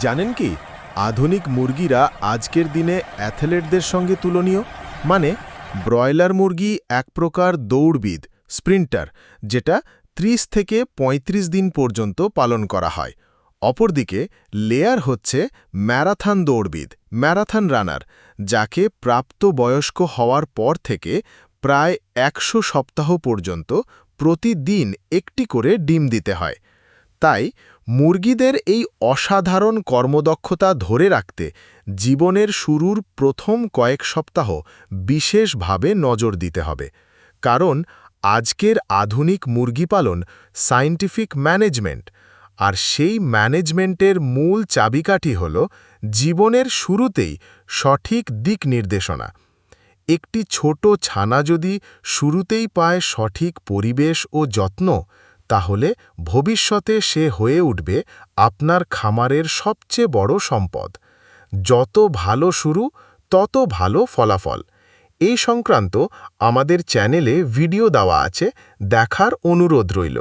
জানেন কি? আধুনিক মুরগিরা আজকের দিনে অ্যাথলেটদের সঙ্গে তুলনীয়। মানে ব্রয়লার মুরগি এক প্রকার দৌড়বিদ, স্প্রিন্টার, যেটা 30 থেকে ৩৫ দিন পর্যন্ত পালন করা হয়। অপরদিকে, লেয়ার হচ্ছে ম্যারাথন দৌড়বিদ, ম্যারাথন রানার, যাকে প্রাপ্ত বয়স্ক হওয়ার পর থেকে প্রায় একশো সপ্তাহ পর্যন্ত প্রতিদিন একটি করে ডিম দিতে হয়। তাই মুরগিদের এই অসাধারণ কর্মদক্ষতা ধরে রাখতে জীবনের শুরুর প্রথম কয়েক সপ্তাহ বিশেষভাবে নজর দিতে হবে। কারণ আজকের আধুনিক মুরগি পালন সায়েন্টিফিক ম্যানেজমেন্ট আর সেই ম্যানেজমেন্টের মূল চাবিকাঠি হল জীবনের শুরুতেই সঠিক দিক নির্দেশনা। একটি ছোট ছানা যদি শুরুতেই পায় সঠিক পরিবেশ ও যত্ন তাহলে ভবিষ্যতে সে হয়ে উঠবে আপনার খামারের সবচেয়ে বড় সম্পদ। যত ভালো শুরু, তত ভালো ফলাফল। এই সংক্রান্ত আমাদের চ্যানেলে ভিডিও দেওয়া আছে, দেখার অনুরোধ রইল।